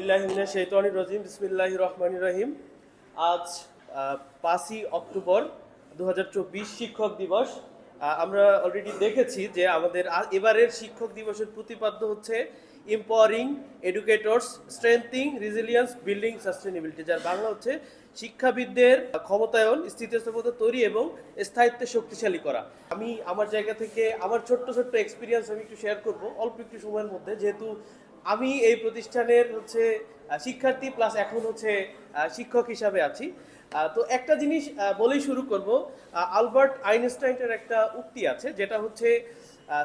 আউজবিল্লাহিমিনা শৈতানির রজিম বিসমিল্লাহ রহমান রহিম। আজ পাঁচই অক্টোবর দু হাজার চব্বিশ শিক্ষক দিবস। আমরা অলরেডি দেখেছি যে আমাদের এবারের শিক্ষক দিবসের প্রতিপাদ্য হচ্ছে empowering educators strengthening resilience building sustainability যার বাংলা হচ্ছে শিক্ষাবিদদের ক্ষমতায়ন, স্থিতিস্থাপকতা তৈরি এবং স্থায়িত্বে শক্তিশালী করা। আমি আমার জায়গা থেকে আমার ছোট্ট ছোট্ট এক্সপিরিয়েন্স আমি একটু শেয়ার করব, অল্প একটু সময়ের মধ্যে, যেহেতু আমি এই প্রতিষ্ঠানের হচ্ছে শিক্ষার্থী প্লাস এখন হচ্ছে শিক্ষক হিসাবে আছি। তো একটা জিনিস বলেই শুরু করব। আলবার্ট আইনস্টাইনের একটা উক্তি আছে, যেটা হচ্ছে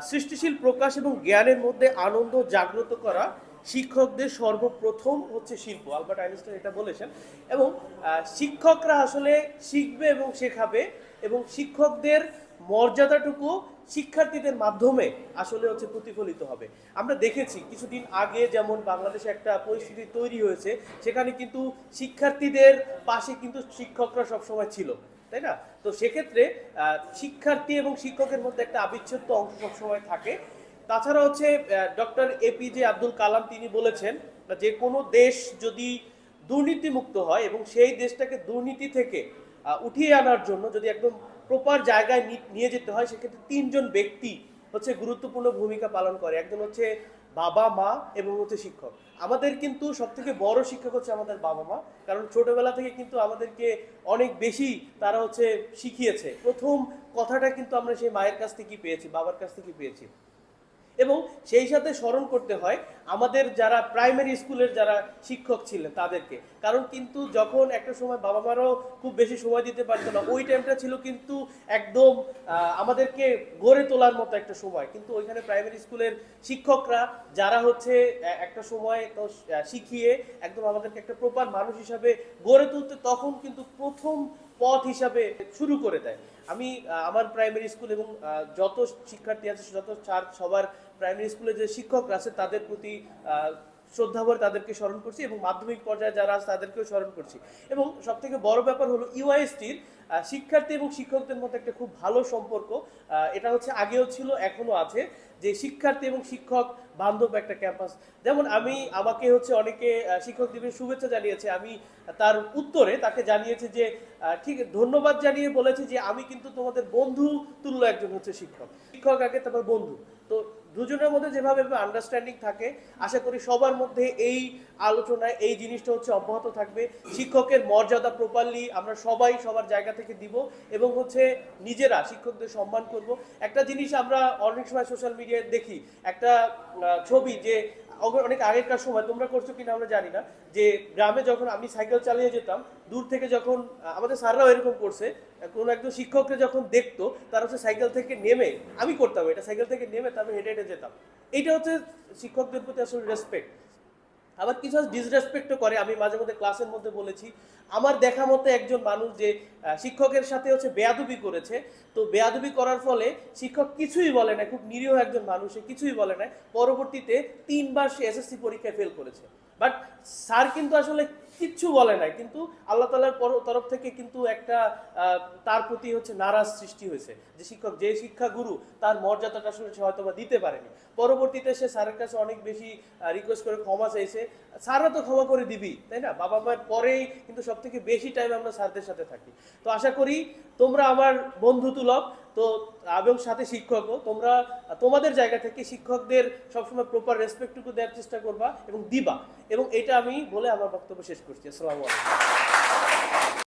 সৃষ্টিশীল প্রকাশ এবং জ্ঞানের মধ্যে আনন্দ জাগ্রত করা শিক্ষকদের সর্বপ্রথম হচ্ছে শিল্প। আলবার্ট আইনস্টাইন এটা বলেছেন। এবং শিক্ষকরা আসলে শিখবে এবং শেখাবে এবং শিক্ষকদের মর্যাদাটুকু শিক্ষার্থীদের মাধ্যমে আসলে হচ্ছে প্রতিফলিত হবে। আমরা দেখেছি কিছুদিন আগে যেমন বাংলাদেশে একটা পরিস্থিতি তৈরি হয়েছে, সেখানে কিন্তু শিক্ষার্থীদের পাশে কিন্তু শিক্ষকরা সবসময় ছিল, তাই না? তো সেক্ষেত্রে শিক্ষার্থী এবং শিক্ষকের মধ্যে একটা আবিচ্ছেদ্য অংশ সবসময় থাকে। তাছাড়া হচ্ছে ডক্টর এপিজে আব্দুল কালাম তিনি বলেছেন, যে কোনো দেশ যদি দুর্নীতিমুক্ত হয় এবং সেই দেশটাকে দুর্নীতি থেকে উঠিয়ে আনার জন্য যদি একদম প্রপার জায়গায় নিয়ে যেতে হয়, সেক্ষেত্রে তিনজন ব্যক্তি হচ্ছে গুরুত্বপূর্ণ ভূমিকা পালন করে। একজন হচ্ছে বাবা, মা এবং হচ্ছে শিক্ষক। আমাদের কিন্তু সব থেকে বড় শিক্ষক হচ্ছে আমাদের বাবা, মা। কারণ ছোটবেলা থেকে কিন্তু আমাদেরকে অনেক বেশি তারা হচ্ছে শিখিয়েছে। প্রথম কথাটা কিন্তু আমরা সেই মায়ের কাছ থেকেই পেয়েছি, বাবার কাছ থেকেই পেয়েছি। এবং সেই সাথে স্মরণ করতে হয় আমাদের যারা প্রাইমারি স্কুলের যারা শিক্ষক ছিলেন তাদেরকে। কারণ কিন্তু যখন একটা সময় বাবা মারাও খুব বেশি সময় দিতে পারতো না, ওই টাইমটা ছিল কিন্তু একদম আমাদেরকে গড়ে তোলার মতো একটা সময়। কিন্তু ওইখানে প্রাইমারি স্কুলের শিক্ষকরা যারা হচ্ছে একটা সময় তো শিখিয়ে একদম আমাদেরকে একটা প্রপার মানুষ হিসাবে গড়ে তুলতে, তখন কিন্তু প্রথম পথ হিসাবে শুরু করে দেয়। আমি আমার প্রাইমারি স্কুল এবং যত শিক্ষার্থী আছে, যত ছার সবার প্রাইমারি স্কুলে যে শিক্ষক আছে, তাদের প্রতি শ্রদ্ধাভরে তাদেরকে স্মরণ করছি এবং মাধ্যমিক পর্যায়ে যারা আছে তাদেরকেও স্মরণ করছি। এবং সব থেকে বড় ব্যাপার হলো ইউআইএসটির শিক্ষার্থী এবং শিক্ষকদের মধ্যে একটা খুব ভালো সম্পর্ক এটা হচ্ছে আগেও ছিল এখনও আছে, যে শিক্ষার্থী এবং শিক্ষক বান্ধব একটা ক্যাম্পাস। যেমন আমি, আমাকে হচ্ছে অনেকে শিক্ষক দিবসের শুভেচ্ছা জানিয়েছে, আমি তার উত্তরে তাকে জানিয়েছে যে ঠিক, ধন্যবাদ জানিয়ে বলেছে যে আমি কিন্তু তোমাদের বন্ধু তুল্য একজন হচ্ছে শিক্ষক। শিক্ষক আগে তারপর বন্ধু। তো দুজনের মধ্যে যেভাবে আন্ডারস্ট্যান্ডিং থাকে, আশা করি সবার মধ্যে এই আলোচনায় এই জিনিসটা হচ্ছে অব্যাহত থাকবে। শিক্ষকের মর্যাদা প্রপারলি আমরা সবাই সবার জায়গা থেকে দিব এবং হচ্ছে নিজেরা শিক্ষকদের সম্মান করব। একটা জিনিস আমরা অনেক সময় সোশ্যাল মিডিয়ায় দেখি, একটা ছবি যে অনেক আগেকার সময়, তোমরা করছ কিনা আমরা জানি না, যে গ্রামে যখন আমি সাইকেল চালিয়ে যেতাম, দূর থেকে যখন আমাদের স্যাররাও এরকম করছে কোনো একজন শিক্ষককে যখন দেখতো, তারা হচ্ছে সাইকেল থেকে নেমে, আমি করতাম এটা, সাইকেল থেকে নেমে তারপরে হেঁটে হেঁটে যেতাম। এইটা হচ্ছে শিক্ষকদের প্রতি আসলে রেসপেক্ট আবার কিছু ডিসরেসপেক্টও করে। আমি মাঝে মধ্যে ক্লাসের মধ্যে বলেছি, আমার দেখা মতে একজন মানুষ যে শিক্ষকের সাথে হচ্ছে বেয়াদুবি করেছে, তো বেয়াদবি করার ফলে শিক্ষক কিছুই বলে না, খুব নিরীহ একজন মানুষ কিছুই বলে না। পরবর্তীতে তিনবার সে এসএসসি পরীক্ষায় ফেল করেছে। বাট স্যার কিন্তু আসলে কিচ্ছু বলে নাই। কিন্তু আল্লাহ তালার তরফ থেকে কিন্তু একটা তার প্রতি হচ্ছে নারাজ সৃষ্টি হয়েছে। যে শিক্ষক, যে শিক্ষা গুরু, তার মর্যাদাটা সে হয়তো বা দিতে পারেনি। পরবর্তীতে সে স্যারের কাছে অনেক বেশি রিকোয়েস্ট করে ক্ষমা চাইছে। স্যাররা তো ক্ষমা করে দিবি তাই না? বাবা মায়ের পরেই কিন্তু সব থেকে বেশি টাইম আমরা স্যারদের সাথে থাকি। তো আশা করি তোমরা আমার বন্ধু তুলক, তো, এবং সাথে শিক্ষকও, তোমরা, তোমাদের জায়গা থেকে শিক্ষকদের সবসময় প্রপার রেসপেক্টটুকু দেওয়ার চেষ্টা করবা এবং দিবা। এবং এটা আমি বলে আমার বক্তব্য শেষ Kurtiye. Selamun Aleyküm.